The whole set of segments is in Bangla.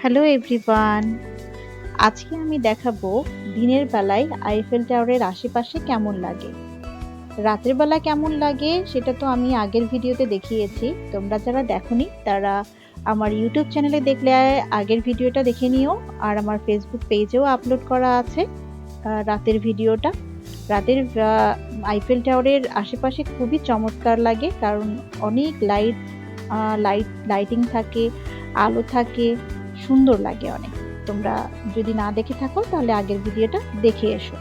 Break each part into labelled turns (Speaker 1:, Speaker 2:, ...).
Speaker 1: Hello everyone. আজকে আমি দেখাবো দিনের বেলায় আইফেল টাওয়ারের আশেপাশে কেমন লাগে। রাতের বেলা কেমন লাগে সেটা তো আমি আগের ভিডিওতে দেখিয়েছি। তোমরা যারা দেখোনি, তারা আমার ইউটিউব চ্যানেলে দেখলে আগের ভিডিওটা দেখে নিও। আর আমার ফেসবুক পেজেও আপলোড করা আছে রাতের ভিডিওটা। রাতের আইফেল টাওয়ারের আশেপাশে খুবই চমৎকার লাগে। কারণ অনেক লাইট লাইট লাইটিং থাকে, আলো থাকে। সুন্দর লাগে অনেক। তোমরা যদি না দেখে থাকো তাহলে আগের ভিডিওটা দেখে এসো।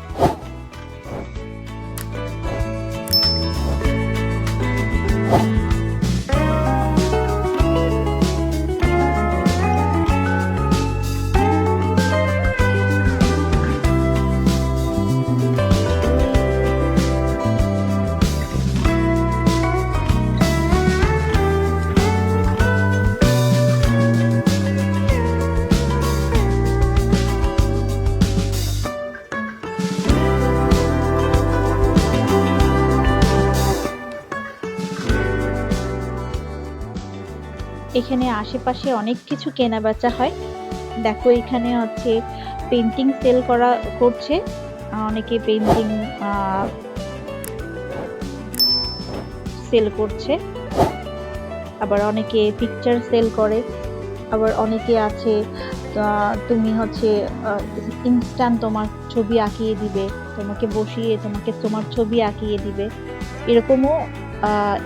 Speaker 1: এখানে আশেপাশে অনেক কিছু কেনা বেচা হয়। দেখো এখানে হচ্ছে পেন্টিং সেল করা করছে। অনেকে পেন্টিং সেল করছে। আবার অনেকে পিকচার সেল করে। আবার অনেকে আছে তুমি হচ্ছে ইনস্ট্যান্ট তোমার ছবি আঁকিয়ে দিবে। তোমাকে বসিয়ে তোমাকে তোমার ছবি আঁকিয়ে দিবে। এরকমও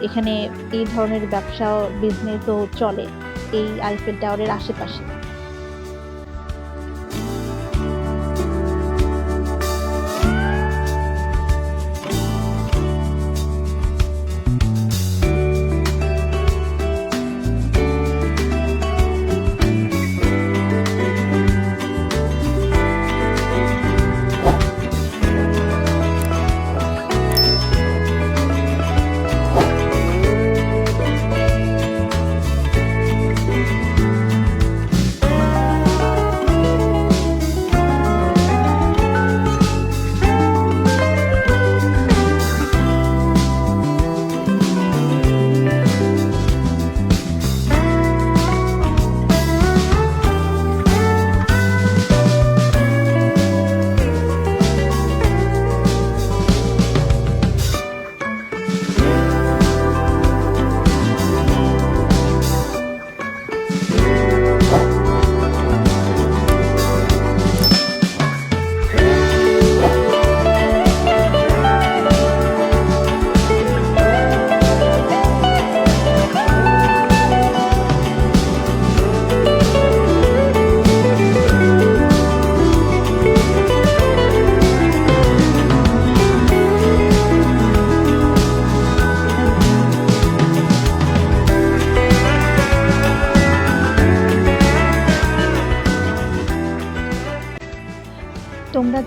Speaker 1: এখানে এই ধরনের ব্যবসা বিজনেসও চলে এই আইফেল টাওয়ারের আশেপাশে।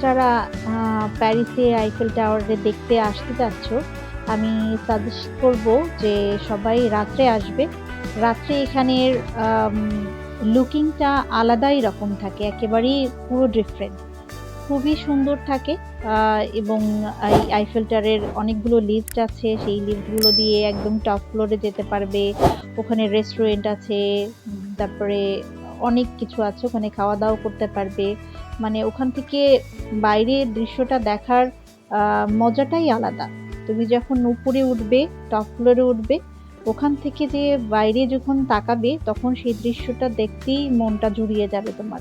Speaker 1: যারা প্যারিসে আইফেল টাওয়ারে দেখতে আসতে চাচ্ছ আমি সাজেস্ট করব যে সবাই রাত্রে আসবে। রাত্রে এখানের লুকিংটা আলাদাই রকম থাকে, একেবারেই পুরো ডিফারেন্ট খুবই সুন্দর থাকে এবং এই আইফেল টাওয়ারের অনেকগুলো লিফট আছে, সেই লিফটগুলো দিয়ে একদম টপ ফ্লোরে যেতে পারবে। ওখানে রেস্টুরেন্ট আছে, তারপরে অনেক কিছু আছে, ওখানে খাওয়া দাওয়া করতে পারবে। মানে ওখান থেকে বাইরের দৃশ্যটা দেখার মজাটাই আলাদা। তুমি যখন উপরে উঠবে টপ ফ্লোরে উঠবে, ওখান থেকে যে বাইরে যখন তাকাবে, তখন সেই দৃশ্যটা দেখতেই মনটা জুড়িয়ে যাবে তোমার।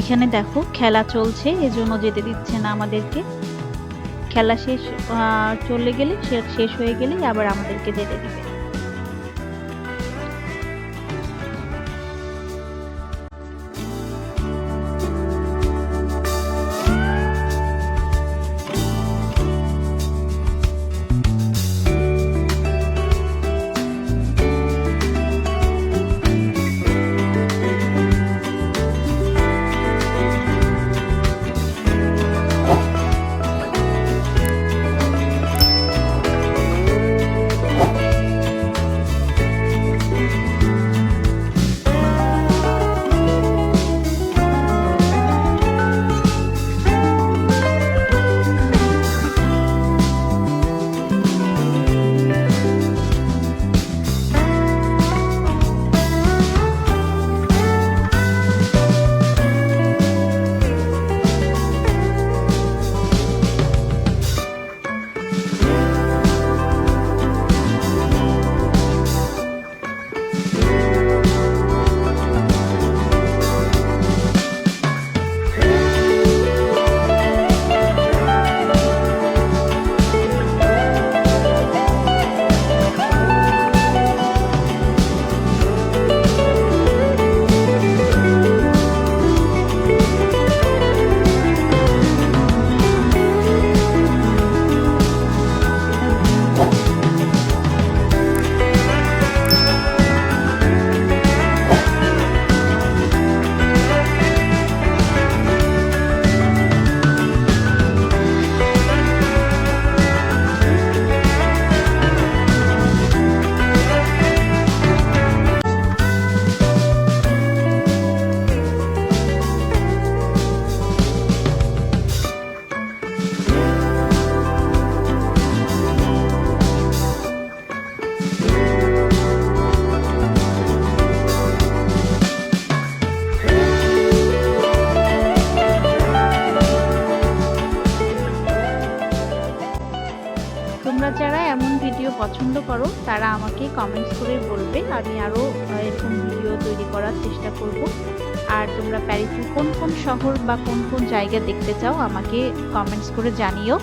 Speaker 1: এখানে দেখো খেলা চলছে, এজন্য যেতে দিচ্ছে না আমাদেরকে। খেলা শেষ চলে গেলে শেষ হয়ে গেলেই আবার আমাদেরকে যেতে দিবে। তোমরা যারা এমন ভিডিও পছন্দ করো, তারা আমাকে কমেন্টস করে বলবে। আমি আরও এরকম ভিডিও তৈরি করার চেষ্টা করব। আর তোমরা প্যারিসের কোন কোন শহর বা কোন কোন জায়গা দেখতে চাও, আমাকে কমেন্টস করে জানিও।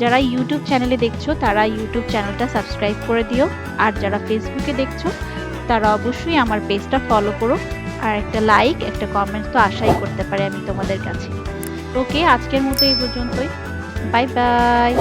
Speaker 1: যারা ইউটিউব চ্যানেলে দেখছ, তারা ইউটিউব চ্যানেলটা সাবস্ক্রাইব করে দিও। আর যারা ফেসবুকে দেখছ, তারা অবশ্যই আমার পেজটা ফলো করো। আর একটা লাইক একটা কমেন্টস তো আশাই করতে পারি আমি তোমাদের কাছে। ওকে আজকের মতো এই পর্যন্তই। Bye bye